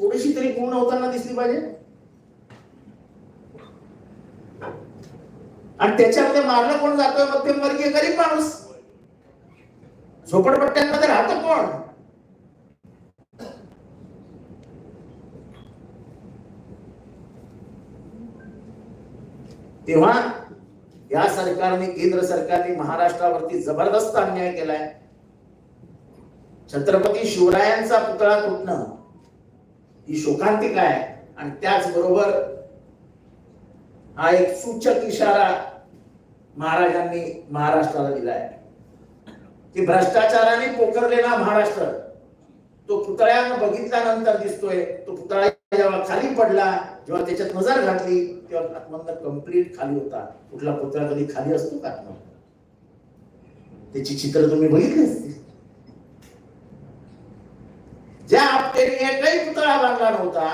थोडीशी तरी पूर्ण होताना दिसली पाहिजे. आणि त्याच्यामध्ये मारलं कोण जातोय? मध्यमवर्गीय गरीब माणूस. झोपडपट्ट्यांमध्ये राहतो कोण? तेव्हा या सरकारने केंद्र सरकारने महाराष्ट्रावरती जबरदस्त अन्याय केलाय. छत्रपती शिवरायांचा पुतळा तुटणं. ही शोकांतिका आहे आणि त्याचबरोबर हा एक सूचक इशारा महाराजांनी महाराष्ट्राला दिलाय की भ्रष्टाचाराने पोखरलेला महाराष्ट्र तो पुतळ्यानं बघितल्यानंतर दिसतोय. तो पुतळा जेव्हा खाली पडला जेव्हा त्याच्यात नजर घातली तेव्हा आतमधनं कंप्लीट खाली होता. कुठला पुतळा कधी खाली असतो का त्याची चित्र तुम्ही बघितली असतील. ज्या आपटेने एकही पुतळा बांधला नव्हता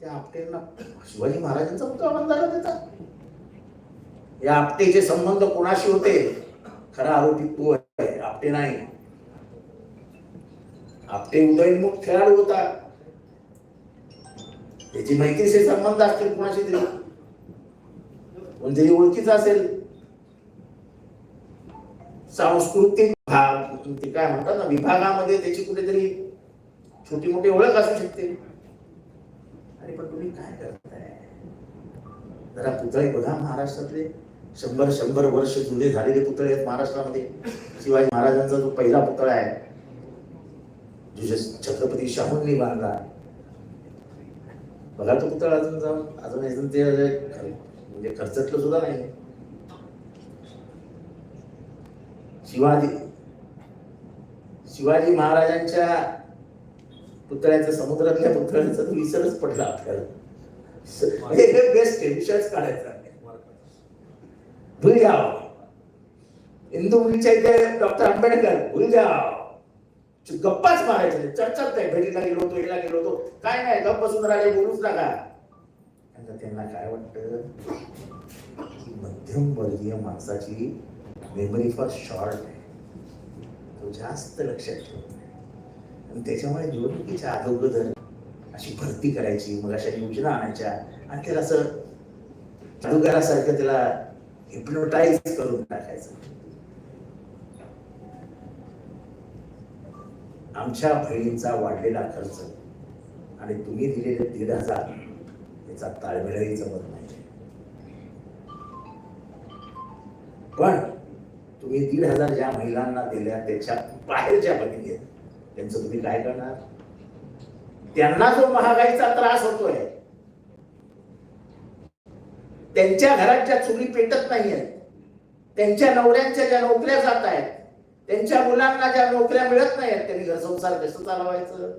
त्या आपटेंना शिवाजी महाराजांचा पुतळा बांधायला देतात या आपटेचे संबंध कोणाशी होते? खरा आरोपी तो आहे आपटे नाही. आपटे उदयनमुख खेळाडू होता. त्याची मैत्रीशी संबंध असतील कोणाशी तरी? कोणतरी ओळखीचा असेल. सांस्कृतिक भाग ते काय म्हणतात ना विभागामध्ये त्याची कुठेतरी छोटी मोठी ओळख असू शकते. अरे पण तुम्ही काय करताय? जरा पुतळे बघा महाराष्ट्रातले. शंभर शंभर वर्ष जुने झालेले पुतळे आहेत महाराष्ट्रामध्ये. शिवाजी महाराजांचा जो पहिला पुतळा आहे जो छत्रपती शाहूंनी बांधला. बघा तो पुतळा अजून जाऊन अजून अजून ते म्हणजे खर्चटलं सुद्धा नाही. शिवाजी शिवाजी महाराजांच्या पुतळ्याचं समुद्रातल्या पुतळ्याचा तो विसरच पडला आपल्याला. हे बेस्ट आहे विषयच काढायचा भूल जाओ. हिंदू मुलीच्या इथे डॉक्टर आंबेडकर भूल जाओ. गप्पाच मारायचे. नाही. चर्चाच नाही भेटीला गेलो होतो हिला गेलो होतो. काय नाही गप्प बसून राहिले बोलूच नका. त्यांना काय वाटत? की मध्यम वर्गीय माणसाची मेमरी फॉर शॉर्ट आहे. तो जास्त लक्षात ठेवतो त्याच्यामुळे निवडणुकीच्या अगोदर अशी भरती करायची मग अशा योजना आणायच्या आणि त्याला असं जादूगारासारखं त्याला हिप्नोटाईज करून टाकायचं. आमच्या बहिणींचा वाढलेला खर्च आणि तुम्ही दिलेले दीड हजार याचा ताळमेळही जमत नाही. पण तुम्ही दीड हजार ज्या महिलांना दिल्या त्याच्या बाहेर ज्या त्यांचं तुम्ही काय करणार? त्यांना जो महागाईचा त्रास होतोय त्यांच्या घरात ज्या चुली पेटत नाहीयेत. त्यांच्या नवऱ्यांच्या ज्या नोकऱ्या जात आहेत त्यांच्या मुलांना ज्या नोकऱ्या मिळत नाहीत त्यांनी घर संसार कसं चालवायचं?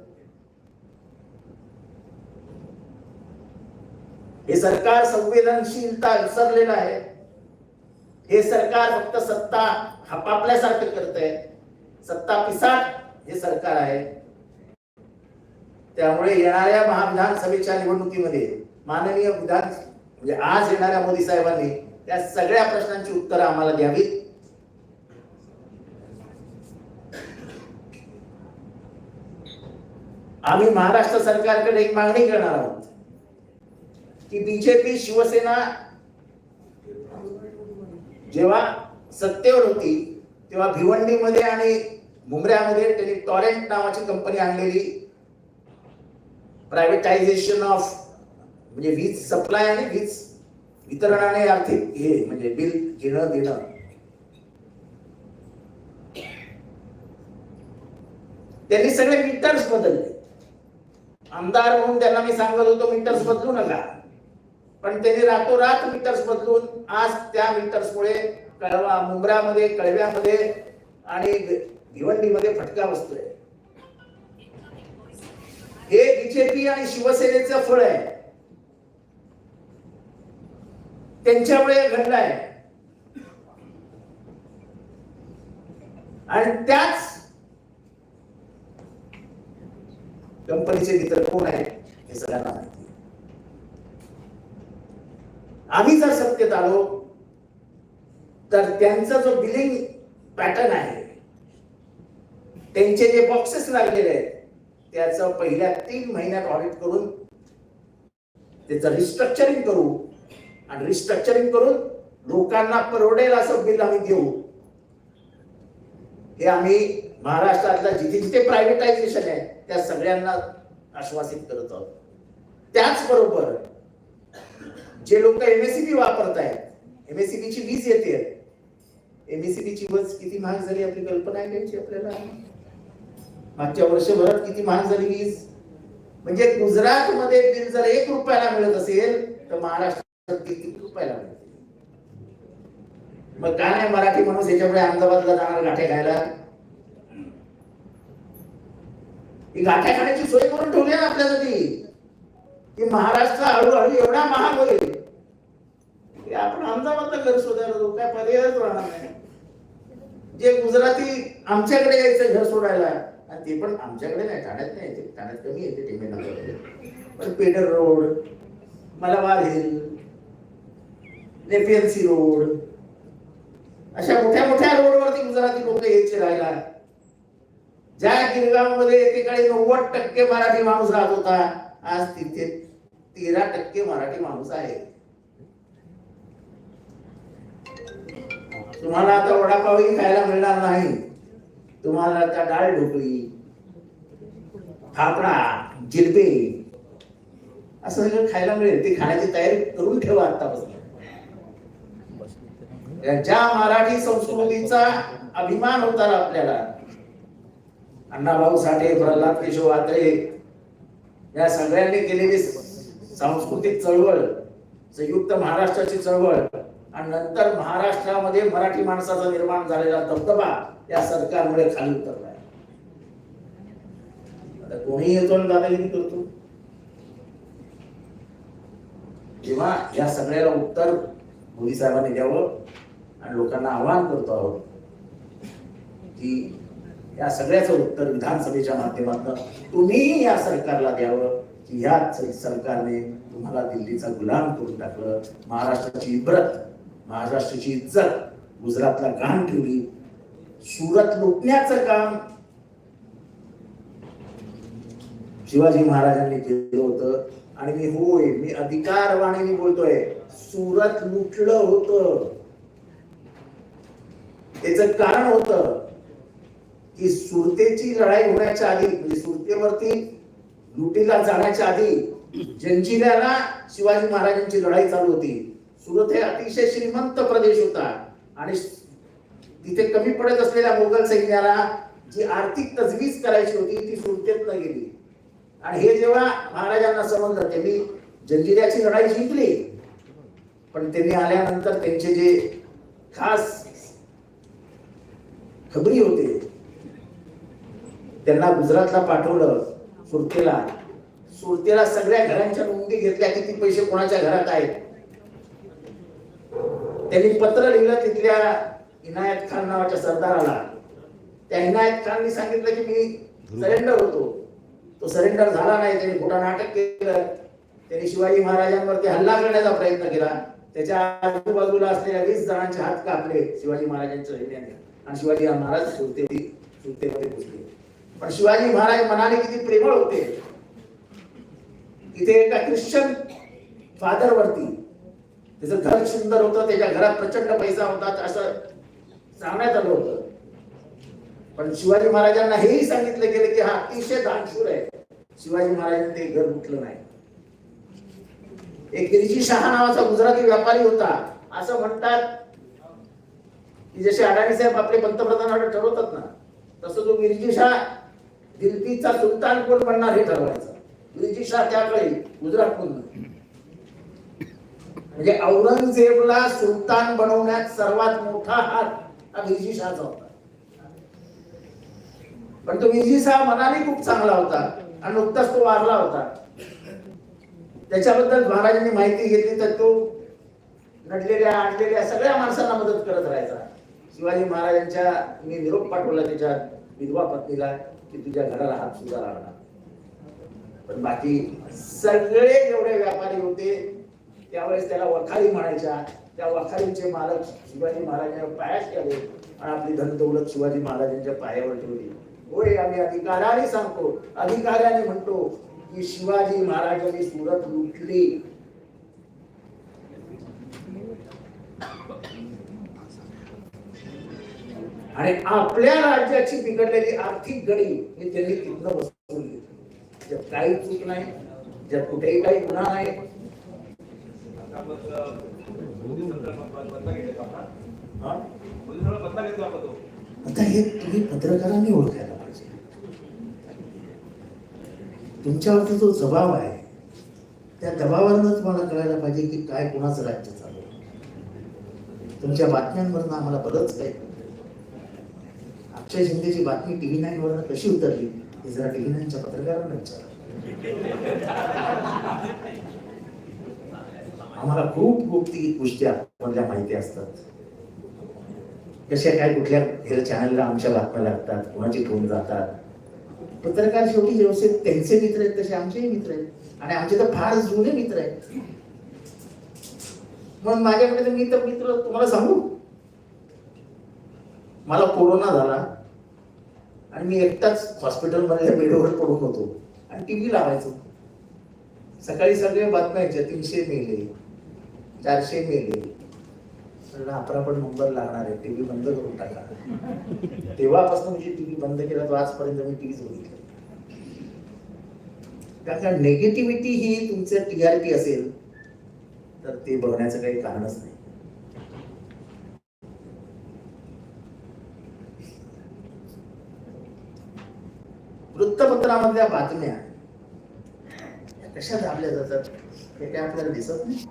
हे सरकार संवेदनशीलता विसरलेलं आहे. हे सरकार फक्त सत्ता हपापल्यासारखं करत आहे सत्ता पिसाट हे सरकार आहे. त्यामुळे येणाऱ्या महाविधानसभेच्या निवडणुकीमध्ये माननीय विधान म्हणजे आज येणाऱ्या मोदी साहेबांनी त्या सगळ्या प्रश्नांची उत्तरं आम्हाला द्यावीत. आम्ही महाराष्ट्र सरकारकडे एक मागणी करणार आहोत की बीजेपी शिवसेना जेव्हा सत्तेवर होती तेव्हा भिवंडीमध्ये आणि मुंबऱ्यामध्ये त्यांनी टॉरेंट नावाची कंपनी आणलेली. प्रायव्हेटायझेशन ऑफ म्हणजे वीज सप्लाय आणि वीज वितरणाने आर्थिक हे म्हणजे बिल घेणं देणं. त्यांनी सगळे मीटर्स बदलले. आमदार म्हणून त्यांना मी सांगत होतो मीटर्स बदलू नका. पण त्यांनी रातोरात मीटर्स बदलून आज त्या मीटर्समुळे कळवा मुंबऱ्यामध्ये कळव्यामध्ये आणि भिवंडीमध्ये फटका बसतोय. हे बीजेपी आणि शिवसेनेचं फळ आहे. त्यांच्यामुळे घडलाय आणि त्याच कंपनीचे मित्र कोण आहेत हे सगळ्यांना माहिती आम्ही जर सत्तेत आलो तर त्यांचा जो बिलिंग पॅटर्न आहे त्यांचे जे बॉक्सेस लागलेले आहेत त्याचं पहिल्या तीन महिन्यात ऑडिट करून त्याचं रिस्ट्रक्चरिंग करू. आणि रिस्ट्रक्चरिंग करून लोकांना परवडेल असं बिल आम्ही देऊ. हे आम्ही महाराष्ट्रातल्या जिथे जिथे प्रायव्हेटायझेशन आहे त्या सगळ्यांना आश्वासित करत आहोत. त्याचबरोबर जे लोक एमएससीबी वापरत आहेत एमएससीबी ची वीज येते. एमएससीबीची वीज किती महाग झाली आपली कल्पना आहे त्यांची आपल्याला. मागच्या वर्षभरात किती महाग झाली वीज? म्हणजे गुजरात मध्ये बिल जर एक रुपयाला मिळत असेल तर महाराष्ट्रात किती रुपयाला मिळते मग का नाही मराठी माणूस याच्यामुळे अहमदाबादला जाणार गाठे खायला? ही गाठ्या खाण्याची सोय करून ठेवली ना आपल्यासाठी. की महाराष्ट्र हळूहळू एवढा महाग होईल. की आपण अहमदाबादला घर शोधायला जाऊ काय पर्यायच राहणार नाही. जे गुजराती आमच्याकडे यायचं घर सोडायला आणि ते पण आमच्याकडे नाही ठाण्यात नाही येते ठाण्यात कमी येते टेंबेनगरमध्ये पण Peddar road Malabar hill Nepean Sea road अशा मोठ्या मोठ्या रोडवरती गुजराती लोक यायचे राहायला. ज्या गिरगावमध्ये एकेकाळी नव्वद टक्के मराठी माणूस राहत होता आज तिथे तेरा टक्के मराठी माणूस आहे. तुम्हाला आता वडापावही खायला मिळणार नाही. तुम्हाला आता डाळ ढोकळी? फाफडा जिलबी असं सगळं खायला मिळेल. ते खाण्याची तयारी करून ठेवा आतापासून. ज्या मराठी संस्कृतीचा अभिमान होता आपल्याला अण्णाभाऊ साठे प्रल्हाद केशव आत्रे या सगळ्यांनी केलेली सांस्कृतिक चळवळ संयुक्त महाराष्ट्राची चळवळ आणि नंतर महाराष्ट्रामध्ये मराठी माणसाचा निर्माण झालेला दबदबा या सरकारमुळे खाली उतरलाय. आता कोणी येतो आणि दादागिरी करतो? तेव्हा या सगळ्याला उत्तर मोदी साहेबांनी द्यावं आणि लोकांना आवाहन करतो आहोत की या सगळ्याचं उत्तर विधानसभेच्या माध्यमातून तुम्ही या सरकारला द्यावं की या सरकारने तुम्हाला दिल्लीचा गुलाम करून टाकलं महाराष्ट्राची इब्रत महाराष्ट्राची इज्जत गुजरातला घाण ठेवली सुरत लुटण्याचं काम. शिवाजी महाराजांनी केलं होतं. आणि मी होय मी अधिकारवाणीने बोलतोय सुरत लुटलं होतं. त्याच कारण होतं की सुरतेची लढाई होण्याच्या आधी म्हणजे सुरतेवरती लुटीला जाण्याच्या आधी जंजिऱ्याला शिवाजी महाराजांची लढाई चालू होती. सुरत हे अतिशय श्रीमंत प्रदेश होता. आणि तिथे कमी पडत असलेल्या मोगल सैन्याला जी आर्थिक तजवीज करायची होती ती सुरतेतनं गेली. आणि हे जेव्हा महाराजांना समजलं त्यांनी जंजिऱ्याची लढाई जिंकली. पण त्यांनी आल्यानंतर त्यांचे जे खास खबरी होते त्यांना गुजरातला पाठवलं सुरतेला. सुरतेला सगळ्या घरांच्या नोंदी घेतल्या किती पैसे कोणाच्या घरात आहेत. त्यांनी पत्र लिहिलं तिथल्या इनायत खान नावाच्या सरदाराला. त्या इनायत खाननी सांगितलं की मी सरेंडर होतो. तो सरेंडर झाला नाही त्यांनी खोटा नाटक केलं. त्यांनी शिवाजी महाराजांवरती हल्ला करण्याचा प्रयत्न केला. त्याच्या आजूबाजूला असलेल्या वीस जणांचे हात कापले शिवाजी महाराजांच्या सैन्याने आणि शिवाजी महाराज सुरते सुरतेमध्ये पोचले पण शिवाजी महाराज मनाने किती प्रेमळ होते. तिथे एका ख्रिश्चन फादर वरती. त्याचं घर सुंदर होतं त्याच्या घरात प्रचंड पैसा होता असं सांगण्यात आलं होतं. पण शिवाजी महाराजांना हेही सांगितलं गेलं की हा अतिशय दानशूर आहे. शिवाजी महाराजांनी ते घर उठलं नाही. एक गिरिजी शहा नावाचा गुजराती व्यापारी होता. असं म्हणतात की जसे अडाणी साहेब आपले पंतप्रधान ठरवतात ना तसं तो गिरजी शाह दिल्लीचा सुलतान कोण बनणार हे ठरवायचं. गिरजी शाह त्याकडे गुजरात कोण म्हणजे औरंगजेबला सुलतान बनवण्यात सर्वात मोठा हात हा गिरिजी शहाचा होता पण तो गिरिजी शहा मनाने खूप चांगला होता आणि नुकताच तो वारला होता. त्याच्याबद्दल महाराजांनी माहिती घेतली तर तो नडलेल्या आणलेल्या सगळ्या माणसांना मदत करत राहायचा. शिवाजी महाराजांच्या मी निरोप पाठवला त्याच्या विधवा पत्नीला की तुझ्या घराला हात सुद्धा लागणार पण बाकी सगळे जेवढे व्यापारी होते त्यावेळेस त्याला वखारी म्हणायच्या. त्या वखारीचे मालक शिवाजी महाराजांच्या पायाच केले आणि आपली धन दौलत शिवाजी महाराजांच्या पायावर ठेवली. होय आम्ही अधिकाराने सांगतो अधिकाऱ्याने म्हणतो की शिवाजी महाराजांनी सुरत लुटली. आणि आपल्या राज्याची बिघडलेली आर्थिक गडी हे त्यांनी तिथनं बसवून घेतली. ज्यात काही चूक नाही ज्यात कुठेही काही गुन्हा नाही आता हे तुम्ही पत्रकारांनी ओळखायला पाहिजे. तुमच्यावरती जो जबाब आहे त्या दबावानं तुम्हाला कळायला पाहिजे की काय कुणाचं राज्य चालू. तुमच्या बातम्यांवरनं आम्हाला बरंच काही. अक्षय शिंदेची बातमी टीव्ही नाईन वरनं कशी उतरली हे जरा टीव्ही नाईनच्या पत्रकारांना विचारा. आम्हाला खूप गुप्ती गोष्टी आपल्या माहिती असतात. कशा काय कुठल्या हे चॅनलला आमच्या बातम्या लागतात कोणाची फोन जातात. पत्रकार शेवटी व्यवस्थित त्यांचे मित्र आहेत तसे आमचेही मित्र आहेत. आणि आमचे तर फार जुने मित्र आहेत. मग माझ्याकडे तर मी तर मित्र तुम्हाला सांगू? मला कोरोना झाला आणि मी एकटाच हॉस्पिटलमध्ये बेडवर पडून होतो. आणि टी व्ही लावायचो. सकाळी सगळे बातम्या यायच्या तीनशे मेले. चारशे मेले. म्हणलं आपला पण नंबर लागणार आहे टीव्ही बंद करून टाका. तेव्हापासून मी टीव्ही बंद केला तो आजपर्यंत मी टीव्हीच बघितलं. कारण नेगेटिव्हिटी ही तुमचं टीआरपी असेल तर ते बघण्याचं काही कारणच नाही. वृत्तपत्रामधल्या बातम्या कशा दाबल्या जातात? हे काय आपल्याला दिसत नाही?